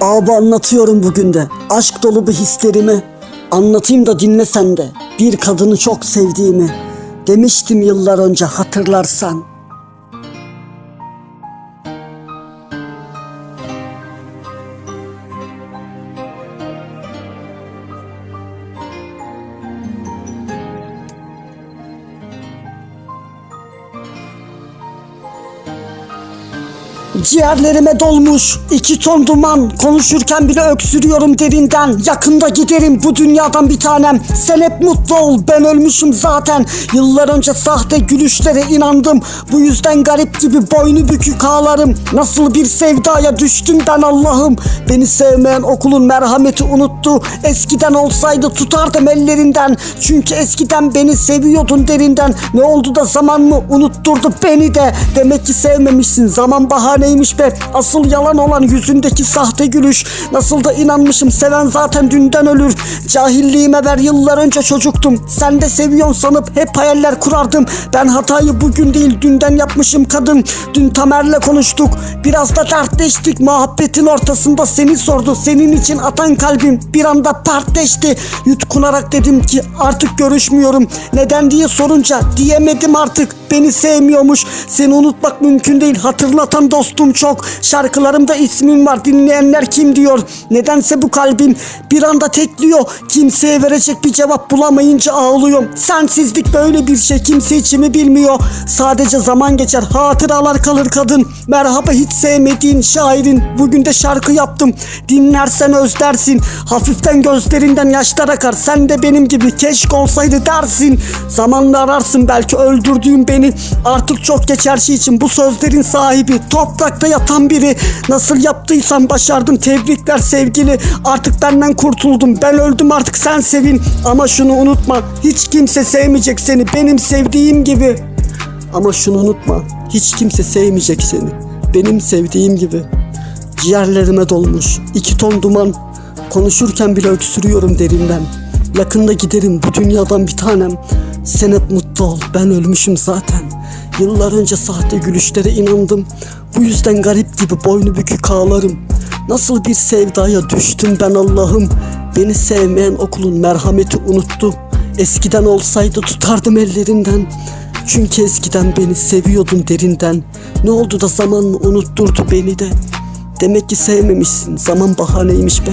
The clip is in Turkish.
Abi anlatıyorum bugün de. Aşk dolu bir hislerimi. Anlatayım da dinle sen de. Bir kadını çok sevdiğimi. Demiştim yıllar önce hatırlarsan. Ciğerlerime dolmuş iki ton duman. Konuşurken bile öksürüyorum derinden. Yakında giderim bu dünyadan bir tanem. Sen hep mutlu ol ben ölmüşüm zaten. Yıllar önce sahte gülüşlere inandım. Bu yüzden garip gibi boynu bükük ağlarım. Nasıl bir sevdaya düştüm ben Allah'ım? Beni sevmeyen okulun merhameti unuttu. Eskiden olsaydı tutardım ellerinden. Çünkü eskiden beni seviyordun derinden. Ne oldu da zaman mı unutturdu beni de? Demek ki sevmemişsin zaman bahaneymiş be? Asıl yalan olan yüzündeki sahte gülüş. Nasıl da inanmışım seven zaten dünden ölür. Cahilliğime ver yıllar önce çocuktum. Sen de seviyorsun sanıp hep hayaller kurardım. Ben hatayı bugün değil dünden yapmışım kadın. Dün Tamer'le konuştuk. Biraz da dertleştik. Muhabbetin ortasında seni sordu. Senin için atan kalbim bir anda partleşti. Yutkunarak dedim ki artık görüşmüyorum. Neden? diye sorunca diyemedim artık. Beni sevmiyormuş. Seni unutmak mümkün değil. Hatırlatan dostum çok. Şarkılarımda ismin var Dinleyenler kim diyor? Nedense bu kalbim bir anda tekliyor. Kimseye verecek bir cevap bulamayınca ağlıyorum. Sensizlik böyle bir şey Kimse içimi bilmiyor. Sadece zaman geçer Hatıralar kalır kadın. Merhaba hiç sevmediğin şairin. Bugün de şarkı yaptım. Dinlersen özlersin. Hafiften gözlerinden yaşlar akar. Sen de benim gibi keşke olsaydı dersin. Zamanla ararsın belki öldürdüğün beni. Artık çok geç her şey için. Bu sözlerin sahibi Toprakta yatan biri. Nasıl yaptıysan başardım. Tebrikler sevgili. Artık benden kurtuldum Ben öldüm artık sen sevin. Ama şunu unutma. Hiç kimse sevmeyecek seni. Benim sevdiğim gibi. Ama şunu unutma. Hiç kimse sevmeyecek seni. Benim sevdiğim gibi. Ciğerlerime dolmuş. İki ton duman. Konuşurken bile öksürüyorum derinden. Yakında giderim. Bu dünyadan bir tanem. Sen hep mutlu ol. Ben ölmüşüm zaten. Yıllar önce sahte gülüşlere inandım Bu yüzden garip gibi boynu bükük ağlarım Nasıl bir sevdaya düştüm ben Allah'ım. Beni sevmeyen okulun merhameti unuttu. Eskiden olsaydı tutardım ellerinden. Çünkü eskiden beni seviyordun derinden. Ne oldu da zaman unutturdu beni de? Demek ki sevmemişsin. Zaman bahaneymiş be